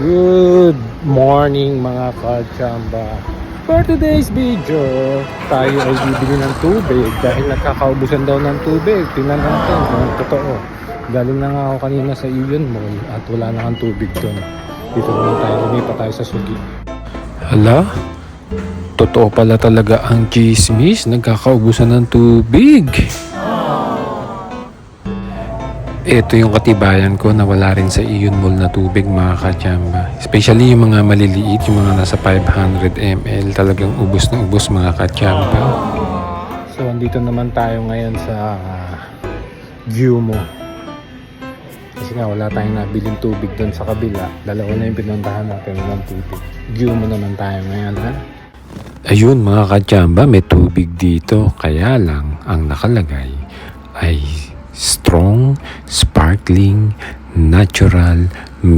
Good morning mga kachamba. For today's video, tayo ay bibili ng tubig dahil nakakaubusan daw ng tubig. Tingnan natin kung totoo. Galing na nga ako kanina sa Iyon Mall at wala na kang tubig doon. Dito naman tayo, lumipa tayo sa Sugi. Hala? Totoo pala talaga ang chismis. Nagkakaubusan ng tubig. Ito yung katibayan ko na wala rin sa Iyon Mall na tubig mga kachamba. Especially yung mga maliliit, yung mga nasa 500 ml. Talagang ubos na ubos mga kachamba. So, andito naman tayo ngayon sa view mo. Kasi nga wala tayong nabiling tubig doon sa kabila. Dalawa na yung pinuntahan natin ng tubig. View mo naman tayo ngayon ha. Ayun mga kachamba, may tubig dito. Kaya lang, ang nakalagay ay strong, sparkling, natural,